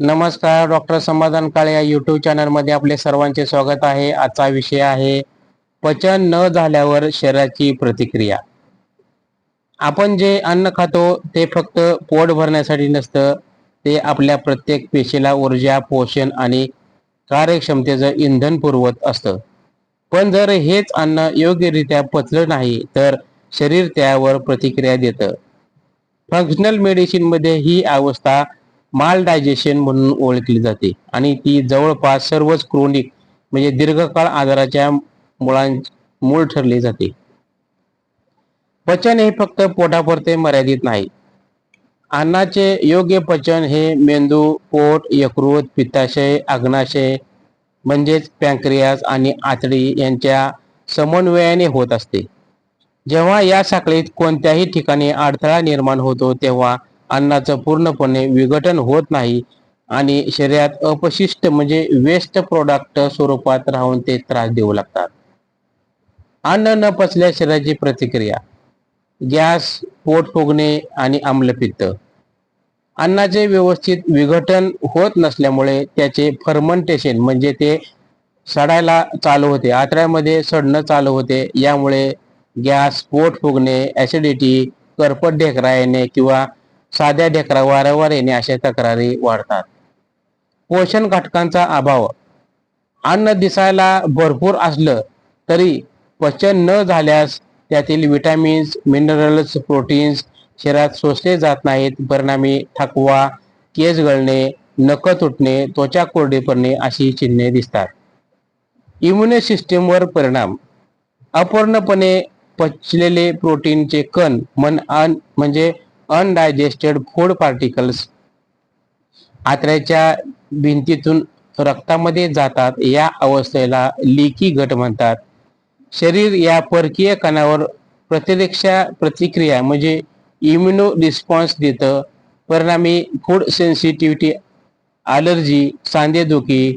नमस्कार डॉक्टर समाधान काळे या युट्यूब चॅनलमध्ये आपले सर्वांचे स्वागत आहे. आजचा विषय आहे पचन न झाल्यावर शरीराची प्रतिक्रिया. आपण जे अन्न खातो ते फक्त पोट भरण्यासाठी नसतं ते आपल्या प्रत्येक पेशीला ऊर्जा पोषण आणि कार्यक्षमतेचं इंधन पुरवत असतं. पण जर हेच अन्न योग्यरित्या पचलं नाही तर शरीर त्यावर प्रतिक्रिया देतं. फंक्शनल मेडिसिनमध्ये ही अवस्था माल डायजेशन म्हणून ओळखली जाते. आणि ती जवळपास सर्वच क्रोनिक म्हणजे दीर्घकाळ आजाराच्या मुळां मूळ ठरली जाते. पचन हे फक्त पोटापुरते मर्यादित नाही. अन्नाचे योग्य पचन हे मेंदू पोट यकृत पित्ताशय अग्नाशय म्हणजेच पँक्रियास आणि आतडी यांच्या समन्वयाने होत असते. जेव्हा या साखळीत कोणत्याही ठिकाणी अडथळा निर्माण होतो तेव्हा अन्नाचं पूर्णपणे विघटन होत नाही आणि शरीरात अपशिष्ट म्हणजे वेस्ट प्रोडक्ट स्वरूपात राहून ते त्रास देऊ लागतात. अन्न न पचल्या शरीराची प्रतिक्रिया गॅस पोट फुगणे आणि आम्लपित्त. अन्नाचे व्यवस्थित विघटन होत नसल्यामुळे त्याचे फर्मंटेशन म्हणजे ते सडायला चालू होते आतड्यामध्ये सडणं चालू होते. यामुळे गॅस पोट फुगणे ऍसिडिटी करपट ढेकरा येणे किंवा साध्या ढेकरा वारंवार येणे अशा तक्रारी वाढतात. पोषण घटकांचा अभाव. अन्न दिसायला भरपूर असलं तरी पचन न झाल्यास त्यातील विटॅमिन्स मिनरल्स प्रोटीन्स शरीरात शोषले जात नाहीत. परिणामी थकवा केस गळणे नख तुटणे त्वचा कोरडे पडणे अशी चिन्हे दिसतात. इम्युन सिस्टीमवर परिणाम. अपूर्णपणे पचलेले प्रोटीनचे कण मन अन म्हणजे अनडायजेस्टेड फूड पार्टिकल्स आत्र्याच्या भिंतीतून रक्तामध्ये जातात. या अवस्थेला लिकी गट म्हणतात. शरीर या परकीय कणावर प्रतिरक्षा प्रतिक्रिया म्हणजे इम्युनो रिस्पॉन्स देतं. परिणामी फूड सेन्सिटिव्हिटी अलर्जी सांधेदुखी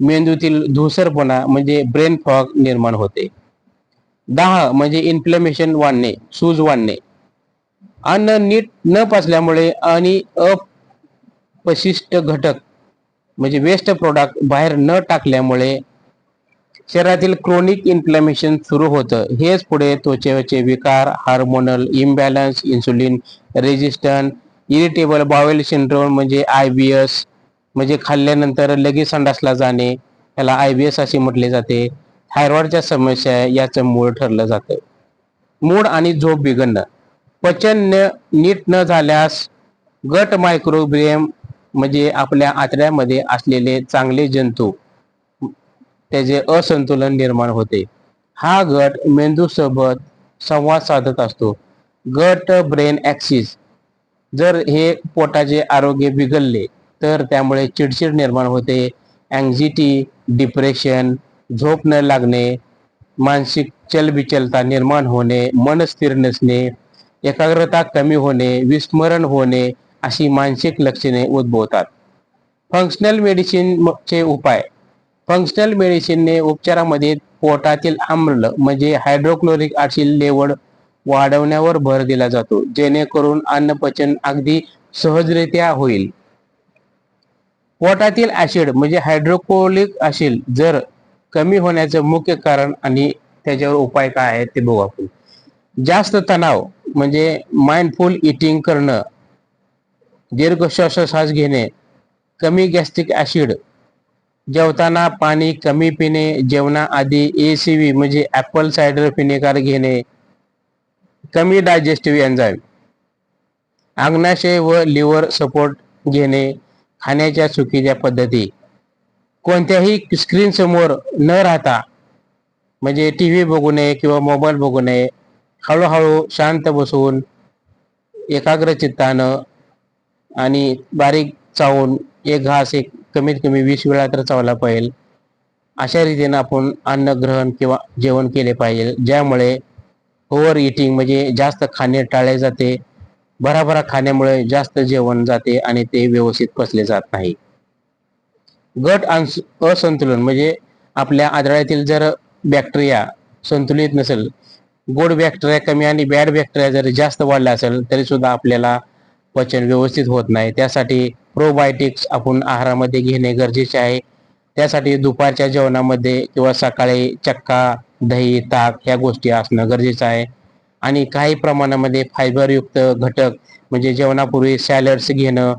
मेंदूतील धुसरपणा म्हणजे ब्रेन फॉग निर्माण होते. दाह म्हणजे इन्फ्लमेशन वाढणे सूज वाढणे. अन्न नीट न पचल्यामुळे आणि अपशिष्ट घटक म्हणजे वेस्ट प्रोडक्ट बाहेर न टाकल्यामुळे शरीरातील क्रोनिक इन्फ्लॅमेशन सुरू होतं. हेच पुढे त्वचेचे विकार hormonal imbalance insulin resistant irritable bowel syndrome म्हणजे आय बी एस म्हणजे खाल्ल्यानंतर लगेच संडासला जाणे याला आय बी एस असे म्हटले जाते. थायरॉइडच्या समस्या याचं मूळ ठरलं जातं. मूड आणि झोप बिघडणं. पचन नीट न झाल्यास गट मायक्रोब्रियम म्हणजे आपल्या आतड्यामध्ये असलेले चांगले जंतू त्याचे असंतुलन निर्माण होते. हा गट मेंदूसोबत संवाद साधत असतो. गट ब्रेन ॲक्सिस जर हे पोटाचे आरोग्य बिघडले तर त्यामुळे चिडचिड निर्माण होते. अँझिटी डिप्रेशन झोप न लागणे मानसिक चलबिचलता निर्माण होणे मन स्थिर नसणे एकाग्रता कमी होणे विस्मरण होणे अशी मानसिक लक्षणे उद्भवतात. फंक्शनल मेडिसिनचे उपाय. फंक्शनल मेडिसिनने उपचारामध्ये पोटातील आम्ल म्हणजे हायड्रोक्लोरिक ऍसिड लेवल वाढवण्यावर भर दिला जातो जेणेकरून अन्नपचन अगदी सहजरित्या होईल. पोटातील ऍसिड म्हणजे हायड्रोक्लोरिक ऍसिड जर कमी होण्याचं मुख्य कारण आणि त्याच्यावर उपाय काय आहेत ते बघू आपण. जास्त तणाव म्हणजे माइंडफुल इटिंग करणं दीर्घ श्वासोश्वास घेणे कमी गॅस्ट्रिक ऍसिड जेवताना पाणी कमी पिणे जेवणाआधी ए सी व्ही म्हणजे ॲपल सायडर विनेगर घेणे कमी डायजेस्टिव्ह एन्झाईम आग्नाशय व लिव्हर सपोर्ट घेणे खाण्याच्या चुकीच्या पद्धती. कोणत्याही स्क्रीन समोर न राहता म्हणजे टी व्ही बघू नये किंवा मोबाईल बघू नये हळूहळू शांत बसून एकाग्र चित्तानं आणि बारीक चावून एक घास एक कमीत कमी वीस वेळा तर चावला पाहिजे. अशा रीतीनं आपण अन्न ग्रहण किंवा जेवण केले पाहिजे ज्यामुळे ओव्हर इटिंग म्हणजे जास्त खाणे टाळले जाते. भराभरा खाण्यामुळे जास्त जेवण जाते आणि ते व्यवस्थित पचले जात नाही. गट असंतुलन म्हणजे आपल्या आदळ्यातील जर बॅक्टेरिया संतुलित नसेल गोड बॅक्टेरिया कमी आणि बॅड बॅक्टेरिया जरी जास्त वाढला असेल तरी सुद्धा आपल्याला पचन व्यवस्थित होत नाही. त्यासाठी प्रोबायोटिक्स आपण आहारामध्ये घेणे गरजेचे आहे. त्यासाठी दुपारच्या जेवणामध्ये किंवा सकाळी चक्का दही ताक ह्या गोष्टी असणं गरजेचं आहे. आणि काही प्रमाणामध्ये फायबरयुक्त घटक म्हणजे जेवणापूर्वी सॅलड्स घेणं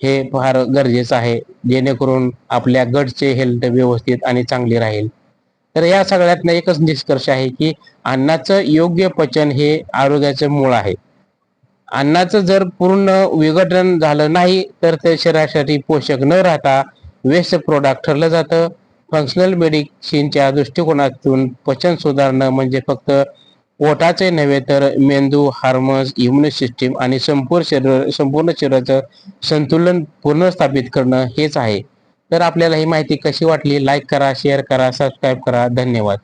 हे फार गरजेचं आहे. जेणेकरून आपल्या गटचे हेल्थ व्यवस्थित आणि चांगली राहील. तर या सगळ्यातनं एकच निष्कर्ष आहे की अन्नाचं योग्य पचन हे आरोग्याचं मूळ आहे. अन्नाचं जर पूर्ण विघटन झालं नाही तर ते शरीरासाठी पोषक न राहता वेस्ट प्रोडक्ट ठरलं जातं. फंक्शनल मेडिसिनच्या दृष्टिकोनातून पचन सुधारणं म्हणजे फक्त पोटाचे नव्हे तर मेंदू हार्मोन्स इम्युन सिस्टीम आणि संपूर्ण शरीर संपूर्ण शरीराचं संतुलन पुनर्स्थापित करणं हेच आहे. तर आपल्याला ही माहिती कशी वाटली? लाईक करा शेअर करा सबस्क्राईब करा. धन्यवाद.